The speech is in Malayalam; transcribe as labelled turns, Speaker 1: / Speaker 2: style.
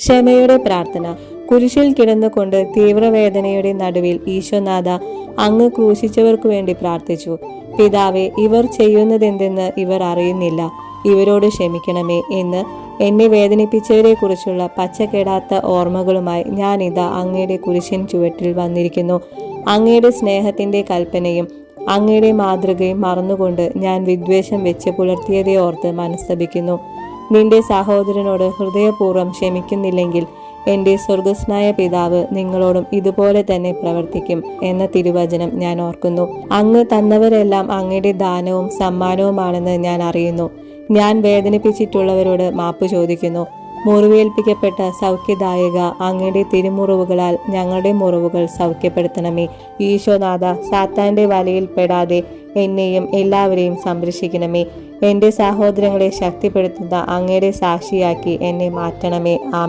Speaker 1: ക്ഷമയുടെ പ്രാർത്ഥന. കുരിശിൽ കിടന്നുകൊണ്ട് തീവ്രവേദനയുടെ നടുവിൽ ഈശോനാഥ അങ്ങ് ക്രൂശിച്ചവർക്കു വേണ്ടി പ്രാർത്ഥിച്ചു. പിതാവെ ഇവർ ചെയ്യുന്നതെന്തെന്ന് ഇവർ അറിയുന്നില്ല. ഇവരോട് ക്ഷമിക്കണമേ എന്ന് എന്നെ വേദനിപ്പിച്ചവരെ കുറിച്ചുള്ള പച്ചക്കെടാത്ത ഓർമ്മകളുമായി ഞാനിതാ അങ്ങയുടെ കുരിശിൻ ചുവട്ടിൽ വന്നിരിക്കുന്നു. അങ്ങയുടെ സ്നേഹത്തിന്റെ കൽപ്പനയും അങ്ങയുടെ മാതൃകയും മറന്നുകൊണ്ട് ഞാൻ വിദ്വേഷം വെച്ച് പുലർത്തിയതേ ഓർത്ത് മനസ്തപിക്കുന്നു. നിന്റെ സഹോദരനോട് ഹൃദയപൂർവം ക്ഷമിക്കുന്നില്ലെങ്കിൽ എന്റെ സ്വർഗസ്നായ പിതാവ് നിങ്ങളോടും ഇതുപോലെ തന്നെ പ്രവർത്തിക്കും എന്ന തിരുവചനം ഞാൻ ഓർക്കുന്നു. അങ്ങ് തന്നവരെല്ലാം അങ്ങയുടെ ദാനവും സമ്മാനവുമാണെന്ന് ഞാൻ അറിയുന്നു. ഞാൻ വേദനിപ്പിച്ചിട്ടുള്ളവരോട് മാപ്പ് ചോദിക്കുന്നു. മുറിവേൽപ്പിക്കപ്പെട്ട സൗഖ്യദായക അങ്ങയുടെ തിരുമുറിവുകളാൽ ഞങ്ങളുടെ മുറിവുകൾ സൗഖ്യപ്പെടുത്തണമേ. ഈശോനാഥ സാത്താന്റെ വലയിൽ പെടാതെ എന്നെയും എല്ലാവരെയും സംരക്ഷിക്കണമേ. എന്റെ സഹോദരങ്ങളെ ശക്തിപ്പെടുത്തുന്ന അങ്ങയുടെ സാക്ഷിയാക്കി എന്നെ മാറ്റണമേ. ആമേ